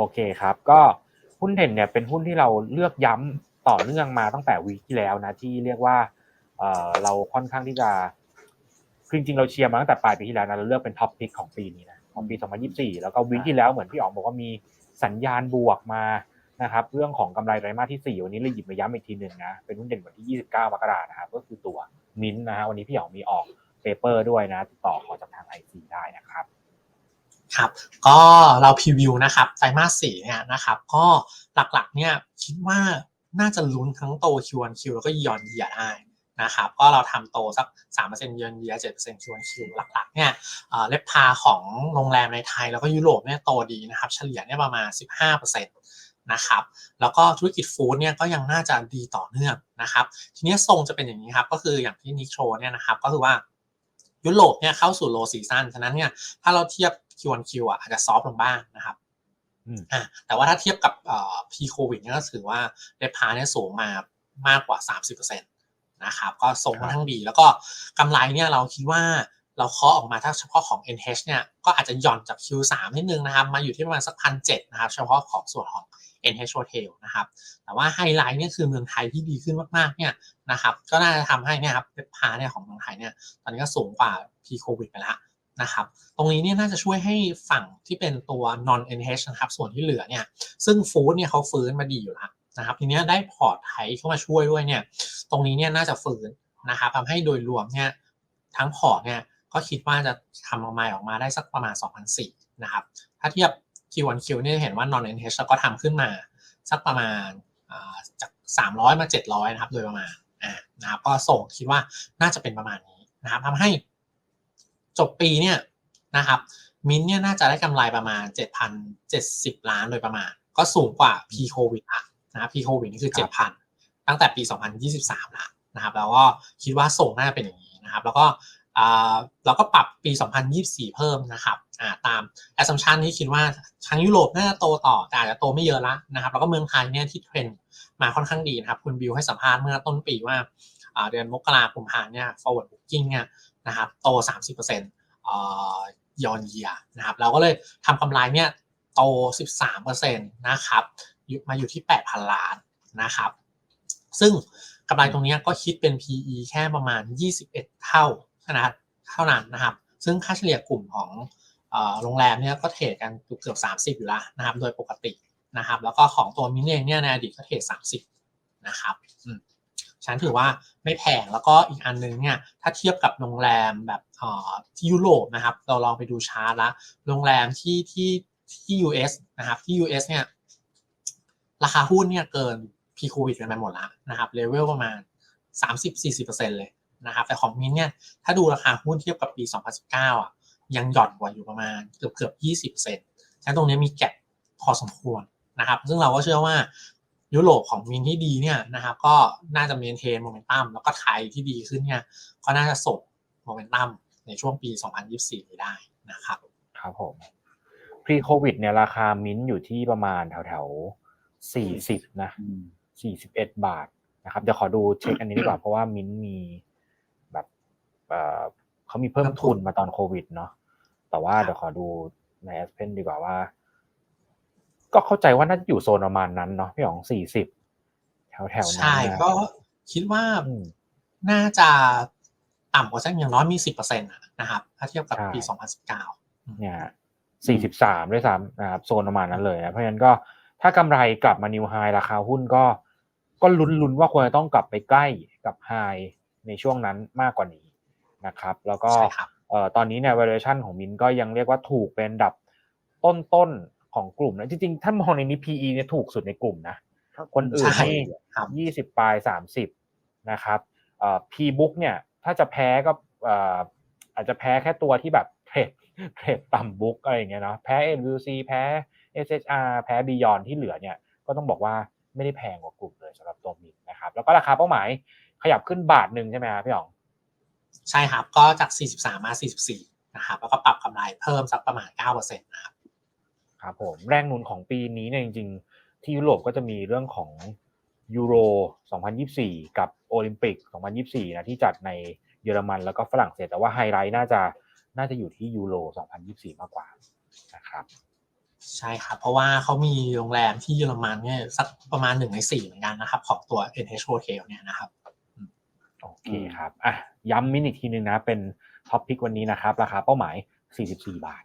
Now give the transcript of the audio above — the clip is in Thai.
โอเคครับ ก็หุ้นเด่นเนี่ยเป็นหุ้นที่เราเลือกย้ำต่อเนื่องมาตั้งแต่วีคที่แล้วนะที่เรียกว่าเราค่อนข้างที่จะคือจริงเราเชียร์มาตั้งแต่ปลายปีที่แล้วนะเราเลือกเป็นท็อปพิกของปีนี้นะของปี 2024 แล้วก็วีคที่แล้วเหมือนพี่อ๋องบอกว่ามีสัญญาณบวกมานะครับเรื่องของกำไรไตรมาสที่ 4 วันนี้เลยหยิบมาย้ำอีกทีหนึ่งนะเป็นหุ้นเด่นวันที่ 29 มกราคมนะครับก็คือตัวมินนะฮะวันนี้พี่อ๋องมีออกเปเปอร์ด้วยนะติดต่อขอจากทางไอซีได้นะครับ ครับก็เราพรีวิวนะครับไตรมาสสี่เนี่ยนะครับก็หลักๆเนี่ยคิดว่าน่าจะลุ้นทั้งโต Q1Q แล้วก็ย้อนเยียได้นะครับก็เราทำโตสัก3%เยือนเยีย7% Q1Q หลักๆเนี่ยเล็บพาของโรงแรมในไทยแล้วก็ยุโรปเนี่ยโตดีนะครับเฉลี่ยเนี่ยประมาณ 15%นะครับแล้วก็ธุรกิจฟู้ดเนี่ยก็ยังน่าจะดีต่อเนื่องนะครับทีนี้ทรงจะเป็นอย่างนี้ครับก็คืออย่างที่นิกโชเนี่ยนะครับก็คือว่า ยุโรปเนี่ยเข้าสู่โลซีซันฉะนั้นเนี่ยถ้าเราเทียบ Q1Q อะอาจจะซอฟลงบ้างนะครับอ่าแต่ว่าถ้าเทียบกับเอ่อ P โควิดเนี่ยก็ถือว่าเดพาเนี่ยสูงมามากกว่า 30%นะครับก็ทรงค่อนข้างดี แล้วก็กำไรเนี่ยเราคิดว่าเราเคาะออกมาถ้าเฉพาะของ NH เนี่ยก็อาจจะหย่อนจาก Q3 นิดนึงนะครับ มาอยู่ที่ประมาณสักพันเนะครับ เฉพาะของส่วนของ NH Hotel นะครับ แต่ว่าไฮไลท์เนี่ยคือเมืองไทยที่ดีขึ้นมากๆเนี่ยนะครับ ก็น่าจะทำให้เนี่ยครับเดพาเนี่ยของเมืองไทยเนี่ยตอนนี้ก็สูงกว่า P โควิดไปแล้วนะครับ ตรงนี้เนี่ยน่าจะช่วยให้ฝั่งที่เป็นตัว non NH นะครับ ส่วนที่เหลือเนี่ย ซึ่งฟู้ดเนี่ยเขาฟื้นมาดีอยู่แล้วนะครับ ทีนี้ได้พอร์ตไทยเข้ามาช่วยด้วยเนี่ย ตรงนี้เนี่ยน่าจะฟื้นนะครับทำให้โดยรวมเนี่ยทั้งพอร์ตเนี่ยก็คิดว่าจะทำออกมาออกมาได้สักประมาณ 2,004นะครับ ถ้าเทียบ Q1Q เนี่ยเห็นว่า non NH ก็ทำขึ้นมาสักประมาณจาก300 มา 700 นะครับ โดยประมาณอ่านะครับก็ส่งคิดว่าน่าจะเป็นประมาณนี้นะครับทำให้จบปีเนี่ยนะครับมินเนี่ยน่าจะได้กำไรประมาณ 7,070 ล้านโดยประมาณ ก็สูงกว่า P โควิดอะนะครับ P โควิดนี่คือ 7,000 ตั้งแต่ปี 2023แล้วนะครับ แล้วก็คิดว่าส่งน่าจะเป็นอย่างนี้นะครับ แล้วก็ เราก็ปรับปี 2024 เพิ่มนะครับตาม assumption ที่คิดว่าทางยุโรปน่าจะโตต่อแต่อาจจะโตไม่เยอะละนะครับแล้วก็เมืองไทยเนี่ยที่เทรนมาค่อนข้างดีนะครับ คุณบิวให้สัมภาษณ์เมื่อต้นปีว่าเดือนมกราคมพานเนี่ย forward booking เนี่ยนะครับโต 30%เอ่อยอนเยียนะครับเราก็เลยทำกำไรเนี่ยโต 13%นะครับมาอยู่ที่ 8,000 ล้านนะครับ ซึ่งกำไรตรงนี้ก็คิดเป็น PE แค่ประมาณ 21 เท่า นะเท่านั้นนะครับ ซึ่งค่าเฉลี่ยกลุ่มของโรงแรมเนี่ยก็เทรดกันเกือบ 30 อยู่แล้วนะครับ โดยปกตินะครับ แล้วก็ของตัวมินเองเนี่ยในอดีตก็เทรด30 นะครับฉันถือว่าไม่แพงแล้วก็อีกอันนึงเนี่ยถ้าเทียบกับโรงแรมแบบที่ยุโรปนะครับ เราลองไปดูชาร์ตละโรงแรมที่ที่ที่ US นะครับที่ US เนี่ยราคาหุ้นเนี่ยเกินพีโควิดกันไปหมดแล้วนะครับเลเวลประมาณ 30-40%เลย นะครับแต่ของมินเนี่ยถ้าดูราคาหุ้นเทียบกับปี 2019อะยังหย่อนกว่าอยู่ประมาณเกือบเกือบ 20%ฉะนั้นตรงนี้มีแก็บพอสมควรนะครับ ซึ่งเราก็เชื่อว่ายุโรปของมินที่ดีเนี่ยนะครับก็น่าจะเมนเทนโมเมนตัมแล้วก็ไทยที่ดีขึ้นเนี่ยก็น่าจะส่งโมเมนตัมในช่วงปี 2024นี้ได้นะครับครับผม pre covid เนี่ยราคามินอยู่ที่ประมาณแถวแถวสี่สิบนะสี่สิบเอ็ดบาทนะครับเดี๋ยวขอดูเช็คอันนี้ดีกว่าเพราะว่ามินมีแบบ เอ่อเขามีเพิ่มทุนมาตอนโควิดเนาะแต่ว่าเดี๋ยวขอดูในแอสเพนดีกว่าว่า ก็เข้าใจว่าน่าจะอยู่โซนประมาณนั้นเนาะพี่อ๋องสี่สิบแถวแถวนั้นใช่ก็คิดว่าน่าจะต่ำกว่าสักอย่างน้อยมีสิบเปอร์เซ็นต์นะครับถ้าเทียบกับปีสองพันสิบเก้าเนี่ยสี่สิบสามด้วยซ้ำนะครับโซนประมาณนั้นเลยนะเพราะฉะนั้นก็ถ้ากำไรกลับมานิวไฮราคาหุ้นก็ก็ลุ้นๆว่าควรจะต้องกลับไปใกล้กับไฮในช่วงนั้นมากกว่านี้ นะครับ แล้วก็ตอนนี้เนี่ย valuation ของมินก็ยังเรียกว่าถูกเป็นดับต้นของกลุ่มนะจริงๆ ถ้ามองในนี้ PE เนี่ยถูกสุดในกลุ่มนะ คนอื่นนี่ยี่สิบปลายสามสิบนะครับเอ่อ P book เนี่ย ถ้าจะแพ้ก็เอ่ออาจจะแพ้แค่ตัวที่แบบเทรดเทรดต่ำบุ๊กอะไรอย่างเงี้ยเนาะแพ้ NVC แพ้ SHR แพ้ Beyond ที่เหลือเนี่ย ก็ต้องบอกว่าไม่ได้แพงกว่ากลุ่มเลยสำหรับตัวมินนะครับ แล้วก็ราคาเป้าหมายขยับขึ้นบาทหนึ่งใช่ไหมครับพี่อ๋อง ใช่ครับ ก็จาก 43 มา 44 นะครับ แล้วก็ปรับกำไรเพิ่มสักประมาณ 9%นะครับ ครับผม แรงหนุนของปีนี้เนี่ยจริง ๆ ที่ยุโรปก็จะมีเรื่องของยูโร 2024 กับโอลิมปิก 2024 นะที่จัดในเยอรมันแล้วก็ฝรั่งเศส แต่ว่าไฮไลท์น่าจะน่าจะอยู่ที่ยูโร 2024 มากกว่านะครับ ใช่ครับ เพราะว่าเขามีโรงแรมที่เยอรมันเนี่ยสักประมาณหนึ่งในสี่เหมือนกันนะครับ ของตัว NH Hotel เนี่ยนะครับ โอเคครับอะย้ำมินอีกทีนึงนะ เป็นท็อปพิกวันนี้นะครับ ราคาเป้าหมาย 44 บาท